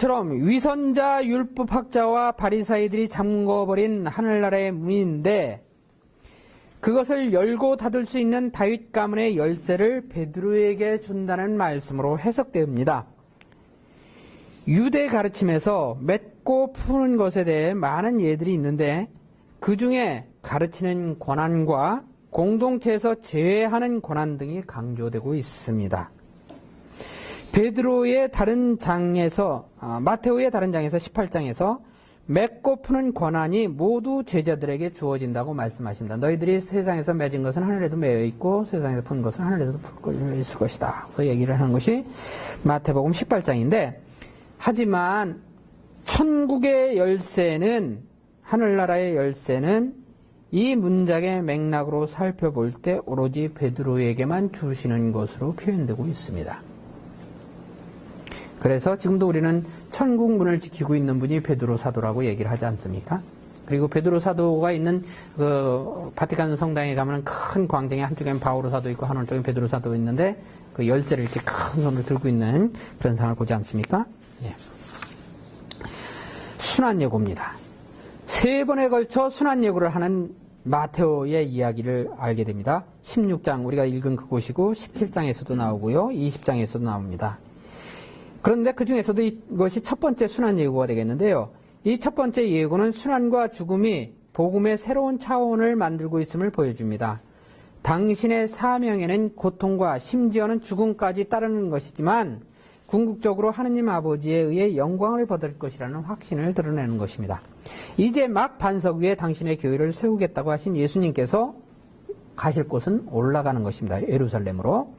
그처럼 위선자 율법학자와 바리사이들이 잠궈버린 하늘나라의 문인데 그것을 열고 닫을 수 있는 다윗 가문의 열쇠를 베드로에게 준다는 말씀으로 해석됩니다. 유대 가르침에서 맺고 푸는 것에 대해 많은 예들이 있는데 그 중에 가르치는 권한과 공동체에서 제외하는 권한 등이 강조되고 있습니다. 베드로의 다른 장에서 아, 마테오의 다른 장에서 18장에서 맺고 푸는 권한이 모두 제자들에게 주어진다고 말씀하십니다. 너희들이 세상에서 맺은 것은 하늘에도 매여 있고 세상에서 푸는 것은 하늘에도 풀 있을 것이다. 그 얘기를 하는 것이 마태복음 18장인데 하지만 천국의 열쇠는 하늘나라의 열쇠는 이 문장의 맥락으로 살펴볼 때 오로지 베드로에게만 주시는 것으로 표현되고 있습니다. 그래서 지금도 우리는 천국 문을 지키고 있는 분이 베드로 사도라고 얘기를 하지 않습니까? 그리고 베드로 사도가 있는 그 바티칸 성당에 가면 큰 광장에 한쪽엔 바오로 사도 있고 한쪽엔 베드로 사도 있는데 그 열쇠를 이렇게 큰 손을 들고 있는 그런 상을 보지 않습니까? 예. 순환 예고입니다. 세 번에 걸쳐 순환 예고를 하는 마테오의 이야기를 알게 됩니다. 16장 우리가 읽은 그곳이고 17장에서도 나오고요. 20장에서도 나옵니다. 그런데 그 중에서도 이것이 첫 번째 순환 예고가 되겠는데요. 이 첫 번째 예고는 순환과 죽음이 복음의 새로운 차원을 만들고 있음을 보여줍니다. 당신의 사명에는 고통과 심지어는 죽음까지 따르는 것이지만 궁극적으로 하느님 아버지에 의해 영광을 받을 것이라는 확신을 드러내는 것입니다. 이제 막 반석 위에 당신의 교회를 세우겠다고 하신 예수님께서 가실 곳은 올라가는 것입니다. 예루살렘으로.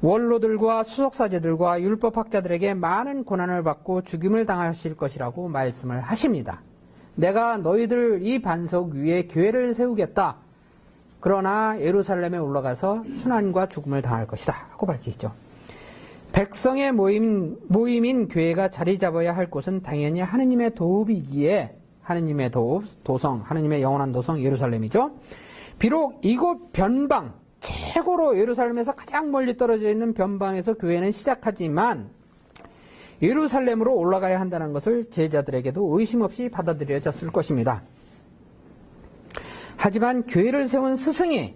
원로들과 수석사제들과 율법학자들에게 많은 고난을 받고 죽임을 당하실 것이라고 말씀을 하십니다. 내가 너희들 이 반석 위에 교회를 세우겠다. 그러나 예루살렘에 올라가서 순환과 죽음을 당할 것이다. 하고 밝히시죠. 백성의 모임, 모임인 교회가 자리 잡아야 할 곳은 당연히 하느님의 도읍이기에 하느님의 도읍, 도성, 하느님의 영원한 도성 예루살렘이죠. 비록 이곳 변방, 최고로 예루살렘에서 가장 멀리 떨어져 있는 변방에서 교회는 시작하지만 예루살렘으로 올라가야 한다는 것을 제자들에게도 의심 없이 받아들여졌을 것입니다. 하지만 교회를 세운 스승이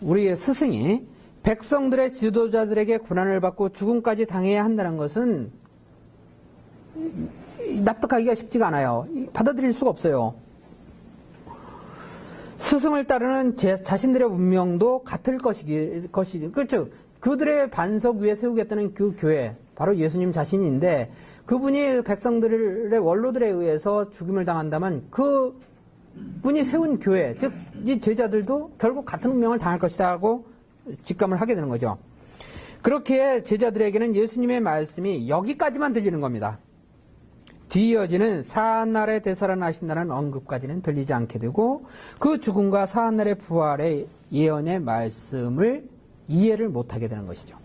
우리의 스승이 백성들의 지도자들에게 고난을 받고 죽음까지 당해야 한다는 것은 납득하기가 쉽지가 않아요. 받아들일 수가 없어요. 스승을 따르는 제, 자신들의 운명도 같을 것이기, 것이, 그렇죠. 그들의 반석 위에 세우겠다는 그 교회, 바로 예수님 자신인데, 그분이 백성들의 원로들에 의해서 죽임을 당한다면, 그 분이 세운 교회, 즉, 이 제자들도 결국 같은 운명을 당할 것이다 하고 직감을 하게 되는 거죠. 그렇게 제자들에게는 예수님의 말씀이 여기까지만 들리는 겁니다. 뒤이어지는 사한날에 되살아나신다는 언급까지는 들리지 않게 되고 그 죽음과 사한날의 부활의 예언의 말씀을 이해를 못하게 되는 것이죠.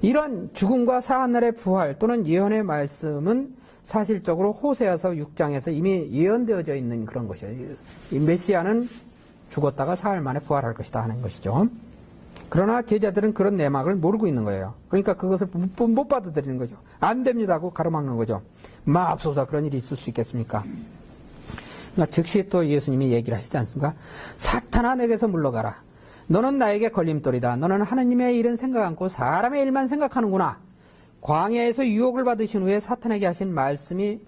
이런 죽음과 사한날의 부활 또는 예언의 말씀은 사실적으로 호세아서 6장에서 이미 예언되어져 있는 그런 것이에요. 메시아는 죽었다가 사흘 만에 부활할 것이다 하는 것이죠. 그러나 제자들은 그런 내막을 모르고 있는 거예요. 그러니까 그것을 못 받아들이는 거죠. 안 됩니다 하고 가로막는 거죠. 마압소사 그런 일이 있을 수 있겠습니까? 그러니까 즉시 또 예수님이 얘기를 하시지 않습니까? 사탄아 내게서 물러가라. 너는 나에게 걸림돌이다. 너는 하느님의 일은 생각 않고 사람의 일만 생각하는구나. 광야에서 유혹을 받으신 후에 사탄에게 하신 말씀이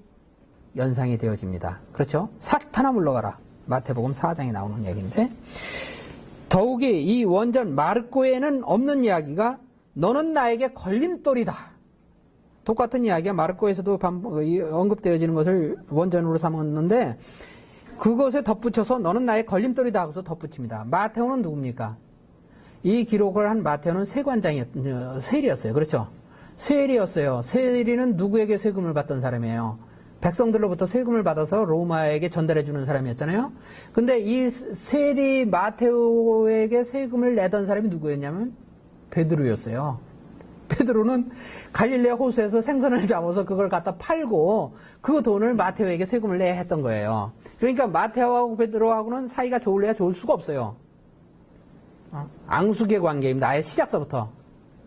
연상이 되어집니다. 그렇죠? 사탄아 물러가라. 마태복음 4장에 나오는 얘기인데 더욱이 이 원전 마르코에는 없는 이야기가 너는 나에게 걸림돌이다. 똑같은 이야기가 마르코에서도 언급되어지는 것을 원전으로 삼았는데 그것에 덧붙여서 너는 나의 걸림돌이다 하고서 덧붙입니다. 마테오는 누굽니까? 이 기록을 한 마테오는 세관장이었, 어, 세리였어요. 그렇죠? 세리였어요. 세리는 누구에게 세금을 받던 사람이에요? 백성들로부터 세금을 받아서 로마에게 전달해 주는 사람이었잖아요. 근데 이 세리 마테오에게 세금을 내던 사람이 누구였냐면 베드로였어요. 베드로는 갈릴레아 호수에서 생선을 잡아서 그걸 갖다 팔고 그 돈을 마테오에게 세금을 내야 했던 거예요. 그러니까 마테오하고 베드로하고는 사이가 좋을래야 좋을 수가 없어요. 어? 앙숙의 관계입니다. 아예 시작서부터.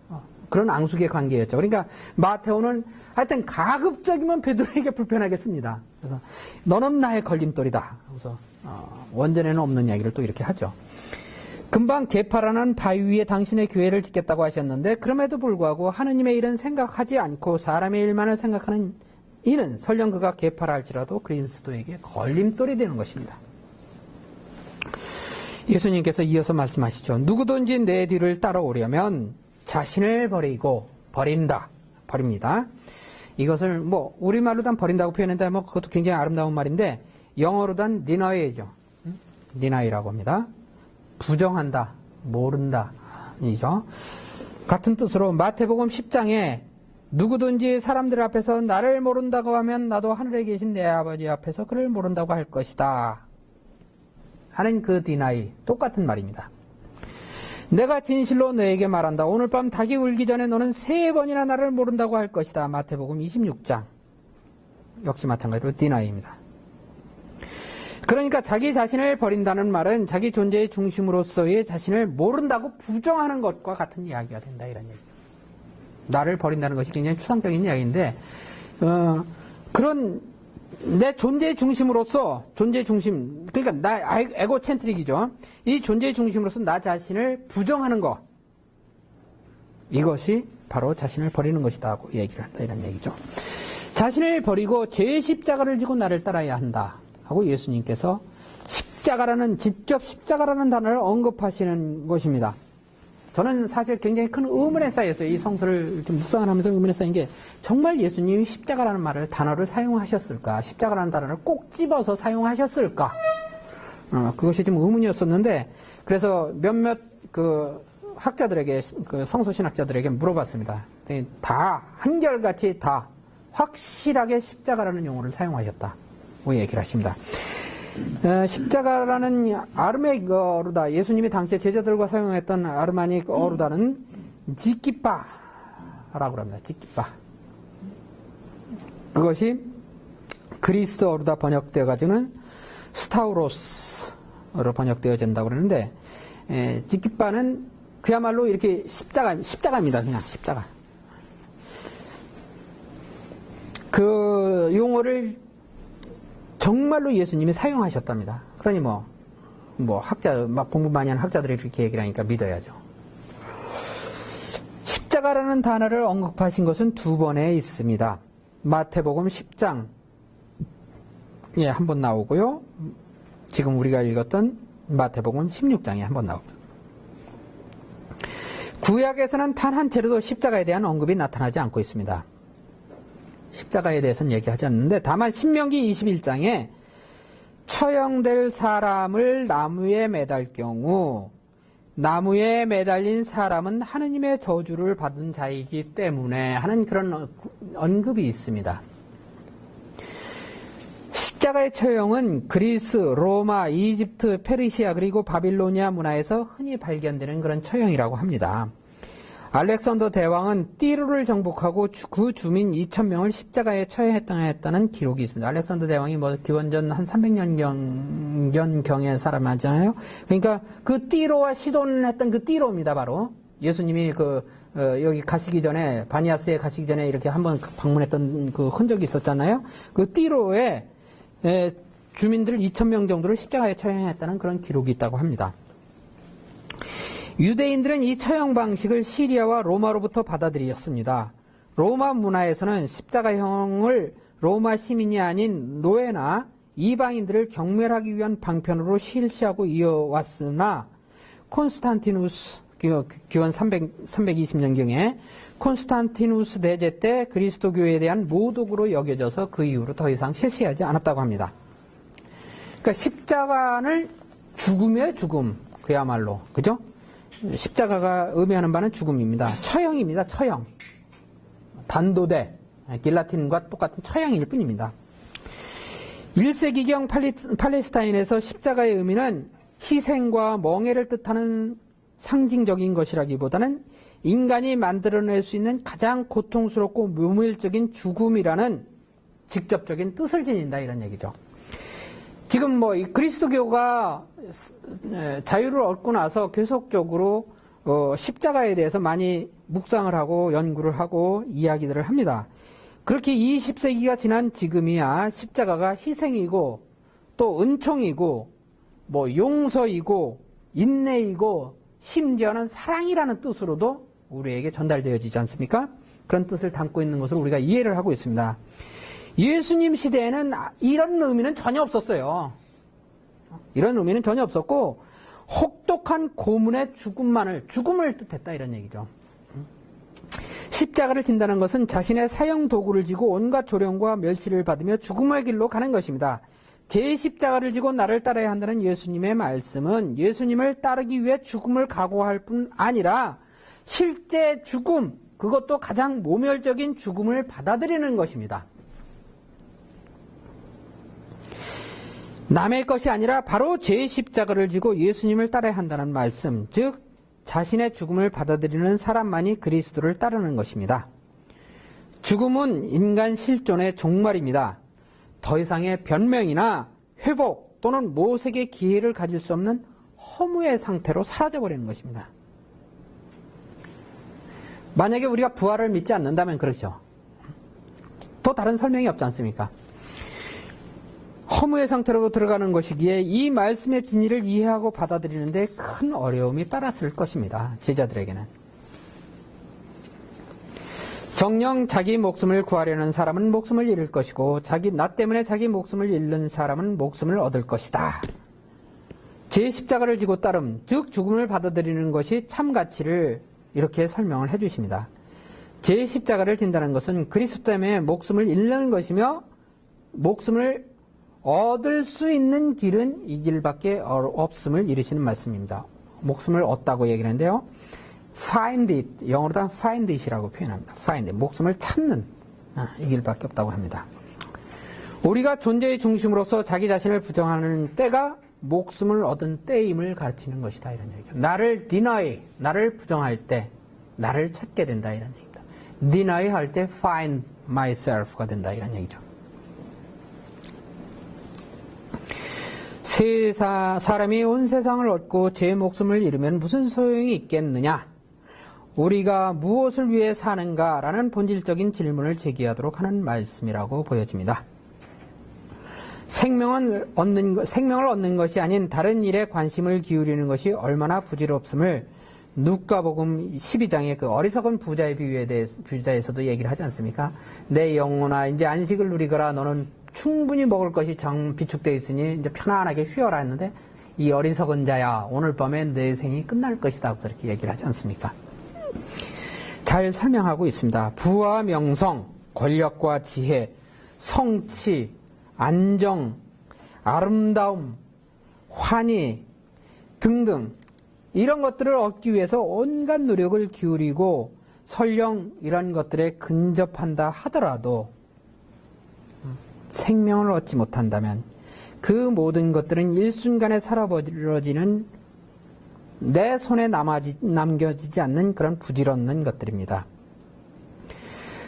어, 그런 앙숙의 관계였죠. 그러니까 마테오는 하여튼 가급적이면 베드로에게 불편하겠습니다. 그래서 너는 나의 걸림돌이다. 그래서 어, 원전에는 없는 이야기를 또 이렇게 하죠. 금방 개파라는 바위 위에 당신의 교회를 짓겠다고 하셨는데 그럼에도 불구하고 하느님의 일은 생각하지 않고 사람의 일만을 생각하는 이는 설령 그가 개파라 할지라도 그리스도에게 걸림돌이 되는 것입니다. 예수님께서 이어서 말씀하시죠. 누구든지 내 뒤를 따라오려면 자신을 버리고 버린다. 버립니다. 이것을 뭐 우리말로 단 버린다고 표현했는데 뭐 그것도 굉장히 아름다운 말인데 영어로 단 니나이죠. 니나이라고 합니다. 부정한다, 모른다, 이죠. 같은 뜻으로 마태복음 10장에 누구든지 사람들 앞에서 나를 모른다고 하면 나도 하늘에 계신 내 아버지 앞에서 그를 모른다고 할 것이다. 하는 그 디나이 똑같은 말입니다. 내가 진실로 너에게 말한다. 오늘 밤 닭이 울기 전에 너는 세 번이나 나를 모른다고 할 것이다. 마태복음 26장. 역시 마찬가지로 디나이입니다. 그러니까 자기 자신을 버린다는 말은 자기 존재의 중심으로서의 자신을 모른다고 부정하는 것과 같은 이야기가 된다 이런 얘기죠. 나를 버린다는 것이 굉장히 추상적인 이야기인데 어, 그런 내 존재의 중심으로서 존재의 중심 그러니까 나 에고센트릭이죠. 이 존재의 중심으로서 나 자신을 부정하는 것 이것이 바로 자신을 버리는 것이다고 얘기를 한다 이런 얘기죠. 자신을 버리고 죄의 십자가를 지고 나를 따라야 한다. 하고 예수님께서 십자가라는 직접 십자가라는 단어를 언급하시는 것입니다. 저는 사실 굉장히 큰 의문에 쌓였어요. 이 성서를 좀 묵상을 하면서 의문에 쌓인 게 정말 예수님이 십자가라는 말을 단어를 사용하셨을까? 십자가라는 단어를 꼭 집어서 사용하셨을까? 어, 그것이 좀 의문이었었는데 그래서 몇몇 그 학자들에게 그 성서 신학자들에게 물어봤습니다. 다 한결같이 다 확실하게 십자가라는 용어를 사용하셨다. 고 얘기를 하십니다. 어, 십자가라는 아르메익 어루다 예수님이 당시에 제자들과 사용했던 아르마닉 어루다는 지키빠라고 합니다. 지키빠. 그것이 그리스 어루다 번역되어 가지고는 스타우로스로 번역되어진다고 그러는데 에, 지키빠는 그야말로 이렇게 십자가 십자가입니다. 그냥 십자가. 그 용어를 정말로 예수님이 사용하셨답니다. 그러니 뭐, 뭐 학자, 막 공부 많이 하는 학자들이 그렇게 얘기를 하니까 믿어야죠. 십자가라는 단어를 언급하신 것은 두 번에 있습니다. 마태복음 10장, 예, 한 번 나오고요. 지금 우리가 읽었던 마태복음 16장에 한 번 나옵니다. 구약에서는 단 한 차례도 십자가에 대한 언급이 나타나지 않고 있습니다. 십자가에 대해서는 얘기하지 않는데 다만 신명기 21장에 처형될 사람을 나무에 매달 경우 나무에 매달린 사람은 하느님의 저주를 받은 자이기 때문에 하는 그런 언급이 있습니다. 십자가의 처형은 그리스, 로마, 이집트, 페르시아 그리고 바빌로니아 문화에서 흔히 발견되는 그런 처형이라고 합니다. 알렉산더 대왕은 띠루를 정복하고 그 주민 2천명을 십자가에 처형했다는 기록이 있습니다. 알렉산더 대왕이 뭐 기원전 한 300년 경의 사람이잖아요. 그러니까 그 띠로와 시돈을 했던 그 띠로입니다. 바로 예수님이 그 어, 여기 가시기 전에 바니아스에 가시기 전에 이렇게 한번 방문했던 그 흔적이 있었잖아요. 그 띠로에 에, 주민들 2천명 정도를 십자가에 처형했다는 그런 기록이 있다고 합니다. 유대인들은 이 처형 방식을 시리아와 로마로부터 받아들였습니다. 로마 문화에서는 십자가형을 로마 시민이 아닌 노예나 이방인들을 경멸하기 위한 방편으로 실시하고 이어왔으나 콘스탄티누스 기원 300, 320년경에 콘스탄티누스 대제 때 그리스도 교회에 대한 모독으로 여겨져서 그 이후로 더 이상 실시하지 않았다고 합니다. 그러니까 십자가를 죽음의 죽음 그야말로 그죠? 십자가가 의미하는 바는 죽음입니다. 처형입니다. 처형. 단도대, 길라틴과 똑같은 처형일 뿐입니다. 1세기경 팔리, 팔레스타인에서 십자가의 의미는 희생과 멍해를 뜻하는 상징적인 것이라기보다는 인간이 만들어낼 수 있는 가장 고통스럽고 묘밀적인 죽음이라는 직접적인 뜻을 지닌다 이런 얘기죠. 지금 뭐 그리스도교가 자유를 얻고 나서 계속적으로 어 십자가에 대해서 많이 묵상을 하고 연구를 하고 이야기들을 합니다. 그렇게 20세기가 지난 지금이야 십자가가 희생이고 또 은총이고 뭐 용서이고 인내이고 심지어는 사랑이라는 뜻으로도 우리에게 전달되어지지 않습니까? 그런 뜻을 담고 있는 것을 우리가 이해를 하고 있습니다. 예수님 시대에는 이런 의미는 전혀 없었어요. 이런 의미는 전혀 없었고 혹독한 고문의 죽음만을 죽음을 뜻했다 이런 얘기죠. 십자가를 진다는 것은 자신의 사형 도구를 지고 온갖 조령과 멸시를 받으며 죽음의 길로 가는 것입니다. 제 십자가를 지고 나를 따라야 한다는 예수님의 말씀은 예수님을 따르기 위해 죽음을 각오할 뿐 아니라 실제 죽음, 그것도 가장 모멸적인 죽음을 받아들이는 것입니다. 남의 것이 아니라 바로 제 십자가를 지고 예수님을 따라야 한다는 말씀, 즉 자신의 죽음을 받아들이는 사람만이 그리스도를 따르는 것입니다. 죽음은 인간 실존의 종말입니다. 더 이상의 변명이나 회복 또는 모색의 기회를 가질 수 없는 허무의 상태로 사라져버리는 것입니다. 만약에 우리가 부활을 믿지 않는다면 그렇죠. 또 다른 설명이 없지 않습니까? 허무의 상태로 들어가는 것이기에 이 말씀의 진리를 이해하고 받아들이는데 큰 어려움이 따랐을 것입니다. 제자들에게는. 정령 자기 목숨을 구하려는 사람은 목숨을 잃을 것이고 자기 나 때문에 자기 목숨을 잃는 사람은 목숨을 얻을 것이다. 제 십자가를 지고 따름 즉 죽음을 받아들이는 것이 참 가치를 이렇게 설명을 해 주십니다. 제 십자가를 진다는 것은 그리스도 때문에 목숨을 잃는 것이며 목숨을 얻을 수 있는 길은 이 길밖에 없음을 이르시는 말씀입니다. 목숨을 얻다고 얘기하는데요. find it, 영어로도 find it이라고 표현합니다. find it, 목숨을 찾는 아, 이 길밖에 없다고 합니다. 우리가 존재의 중심으로서 자기 자신을 부정하는 때가 목숨을 얻은 때임을 가르치는 것이다 이런 얘기죠. 나를 deny, 나를 부정할 때 나를 찾게 된다 이런 얘기입니다. deny 할 때 find myself가 된다 이런 얘기죠. 세사, 사람이 온 세상을 얻고 제 목숨을 잃으면 무슨 소용이 있겠느냐? 우리가 무엇을 위해 사는가? 라는 본질적인 질문을 제기하도록 하는 말씀이라고 보여집니다. 생명은 얻는, 생명을 얻는 것이 아닌 다른 일에 관심을 기울이는 것이 얼마나 부질없음을 누가복음 12장의 그 어리석은 부자의 비유에 대해서 부자에서도 얘기를 하지 않습니까? 내 영혼아 이제 안식을 누리거라 너는 충분히 먹을 것이 정 비축되어 있으니 이제 편안하게 쉬어라 했는데 이 어리석은 자야 오늘 밤에 내 생이 끝날 것이다 그렇게 얘기를 하지 않습니까? 잘 설명하고 있습니다. 부와 명성, 권력과 지혜, 성취, 안정, 아름다움, 환희 등등 이런 것들을 얻기 위해서 온갖 노력을 기울이고 설령 이런 것들에 근접한다 하더라도 생명을 얻지 못한다면 그 모든 것들은 일순간에 사라버려지는 내 손에 남아지, 남겨지지 않는 그런 부질없는 것들입니다.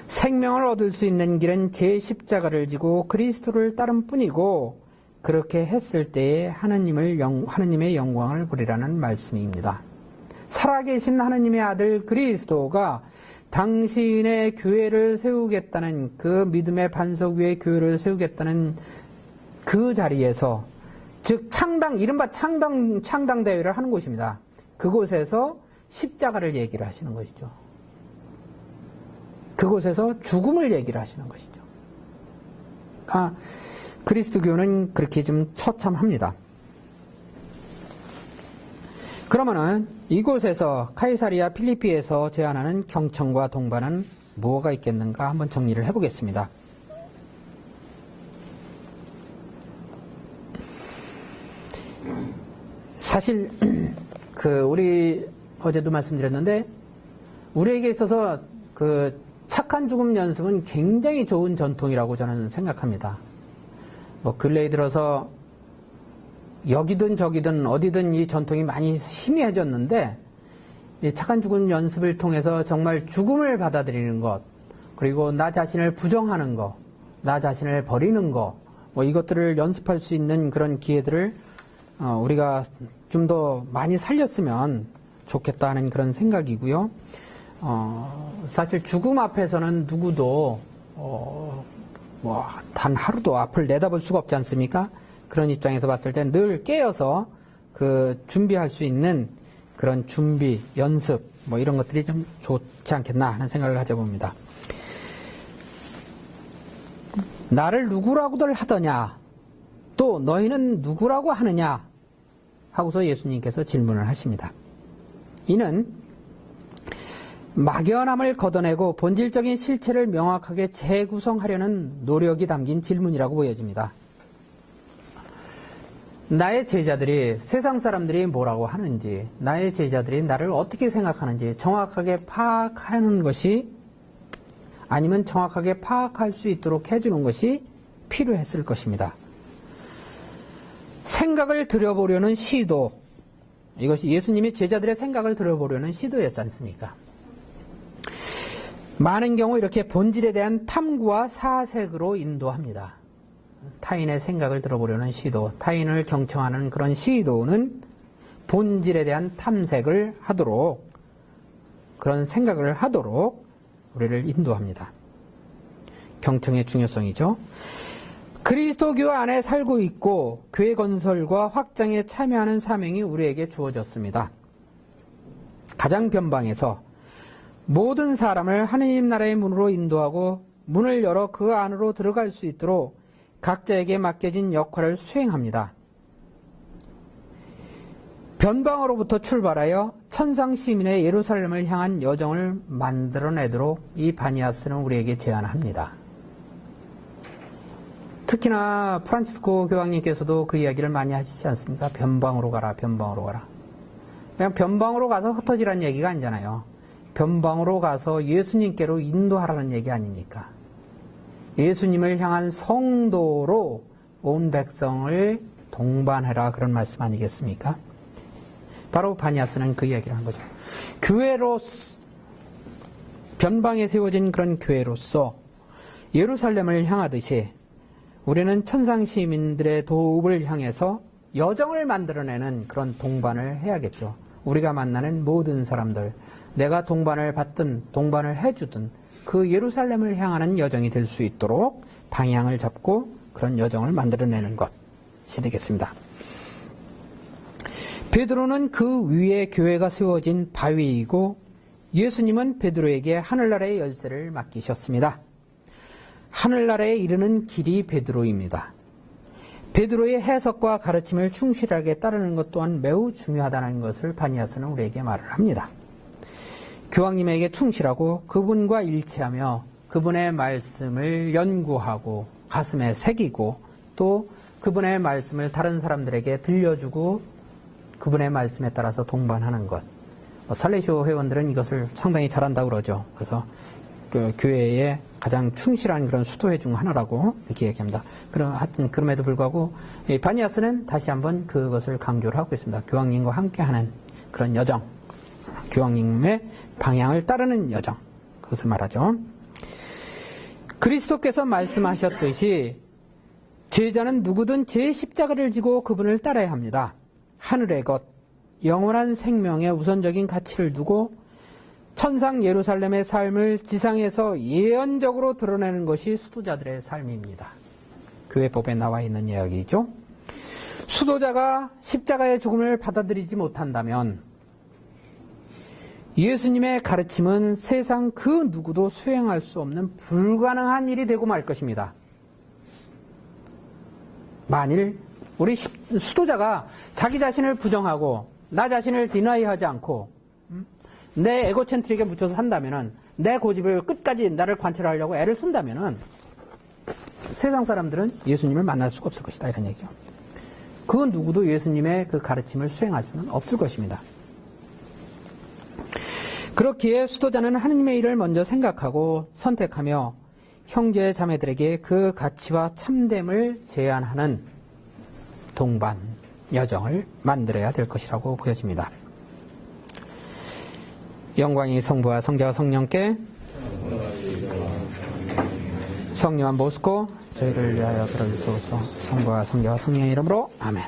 생명을 얻을 수 있는 길은 제 십자가를 지고 그리스도를 따른 뿐이고 그렇게 했을 때에 하느님을 영, 하느님의 영광을 보리라는 말씀입니다. 살아계신 하느님의 아들 그리스도가 당신의 교회를 세우겠다는 그 믿음의 반석 위에 교회를 세우겠다는 그 자리에서 즉 창당 이른바 창당 창당 대회를 하는 곳입니다. 그곳에서 십자가를 얘기를 하시는 것이죠. 그곳에서 죽음을 얘기를 하시는 것이죠. 아, 그리스도교는 그렇게 좀 처참합니다. 그러면은 이곳에서 카이사리아 필리피에서 제안하는 경청과 동반은 무엇가 있겠는가 한번 정리를 해보겠습니다. 사실 그 우리 어제도 말씀드렸는데 우리에게 있어서 그 착한 죽음 연습은 굉장히 좋은 전통이라고 저는 생각합니다. 뭐 근래에 들어서 여기든 저기든 어디든 이 전통이 많이 희미해졌는데 착한 죽음 연습을 통해서 정말 죽음을 받아들이는 것 그리고 나 자신을 부정하는 것, 나 자신을 버리는 것, 뭐 이것들을 연습할 수 있는 그런 기회들을 어, 우리가 좀 더 많이 살렸으면 좋겠다는 그런 생각이고요. 어, 사실 죽음 앞에서는 누구도 어, 뭐 단 하루도 앞을 내다볼 수가 없지 않습니까? 그런 입장에서 봤을 때 늘 깨어서 그 준비할 수 있는 그런 준비, 연습 뭐 이런 것들이 좀 좋지 않겠나 하는 생각을 가져봅니다. 나를 누구라고들 하더냐? 또 너희는 누구라고 하느냐? 하고서 예수님께서 질문을 하십니다. 이는 막연함을 걷어내고 본질적인 실체를 명확하게 재구성하려는 노력이 담긴 질문이라고 보여집니다. 나의 제자들이 세상 사람들이 뭐라고 하는지, 나의 제자들이 나를 어떻게 생각하는지 정확하게 파악하는 것이 아니면 정확하게 파악할 수 있도록 해주는 것이 필요했을 것입니다. 생각을 들여보려는 시도, 이것이 예수님이 제자들의 생각을 들어보려는 시도였지 않습니까? 많은 경우 이렇게 본질에 대한 탐구와 사색으로 인도합니다. 타인의 생각을 들어보려는 시도, 타인을 경청하는 그런 시도는 본질에 대한 탐색을 하도록, 그런 생각을 하도록 우리를 인도합니다. 경청의 중요성이죠. 그리스도교 안에 살고 있고 교회 건설과 확장에 참여하는 사명이 우리에게 주어졌습니다. 가장 변방에서 모든 사람을 하느님 나라의 문으로 인도하고 문을 열어 그 안으로 들어갈 수 있도록 각자에게 맡겨진 역할을 수행합니다. 변방으로부터 출발하여 천상 시민의 예루살렘을 향한 여정을 만들어내도록 이 바니아스는 우리에게 제안합니다. 특히나 프란치스코 교황님께서도 그 이야기를 많이 하시지 않습니까? 변방으로 가라, 변방으로 가라. 그냥 변방으로 가서 흩어지라는 얘기가 아니잖아요. 변방으로 가서 예수님께로 인도하라는 얘기 아닙니까? 예수님을 향한 성도로 온 백성을 동반해라 그런 말씀 아니겠습니까? 바로 바니아스는 그 이야기를 한 거죠. 교회로 변방에 세워진 그런 교회로서 예루살렘을 향하듯이 우리는 천상 시민들의 도읍을 향해서 여정을 만들어내는 그런 동반을 해야겠죠. 우리가 만나는 모든 사람들, 내가 동반을 받든 동반을 해주든 그 예루살렘을 향하는 여정이 될 수 있도록 방향을 잡고 그런 여정을 만들어내는 것이 되겠습니다. 베드로는 그 위에 교회가 세워진 바위이고 예수님은 베드로에게 하늘나라의 열쇠를 맡기셨습니다. 하늘나라에 이르는 길이 베드로입니다. 베드로의 해석과 가르침을 충실하게 따르는 것 또한 매우 중요하다는 것을 바니아스는 우리에게 말을 합니다. 교황님에게 충실하고 그분과 일치하며 그분의 말씀을 연구하고 가슴에 새기고 또 그분의 말씀을 다른 사람들에게 들려주고 그분의 말씀에 따라서 동반하는 것. 뭐 살레시오 회원들은 이것을 상당히 잘한다고 그러죠. 그래서 그 교회에 가장 충실한 그런 수도회 중 하나라고 이렇게 얘기합니다. 그럼 하여튼 그럼에도 불구하고 바니아스는 다시 한번 그것을 강조를 하고 있습니다. 교황님과 함께하는 그런 여정, 교황님의 방향을 따르는 여정, 그것을 말하죠. 그리스도께서 말씀하셨듯이 제자는 누구든 제 십자가를 지고 그분을 따라야 합니다. 하늘의 것, 영원한 생명의 우선적인 가치를 두고 천상 예루살렘의 삶을 지상에서 예언적으로 드러내는 것이 수도자들의 삶입니다. 교회법에 나와 있는 이야기죠. 수도자가 십자가의 죽음을 받아들이지 못한다면 예수님의 가르침은 세상 그 누구도 수행할 수 없는 불가능한 일이 되고 말 것입니다. 만일 우리 수도자가 자기 자신을 부정하고 나 자신을 디나이하지 않고 음, 내 에고센트릭에 묻혀서 산다면은 내 고집을 끝까지 나를 관찰하려고 애를 쓴다면은 세상 사람들은 예수님을 만날 수가 없을 것이다 이런 얘기죠. 그건 누구도 예수님의 그 가르침을 수행할 수는 없을 것입니다. 그렇기에 수도자는 하느님의 일을 먼저 생각하고 선택하며 형제 자매들에게 그 가치와 참됨을 제안하는 동반 여정을 만들어야 될 것이라고 보여집니다. 영광이 성부와 성자와 성령께 성령한 모스코 저희를 위하여 들어주소서 성부와 성자와 성령의 이름으로 아멘.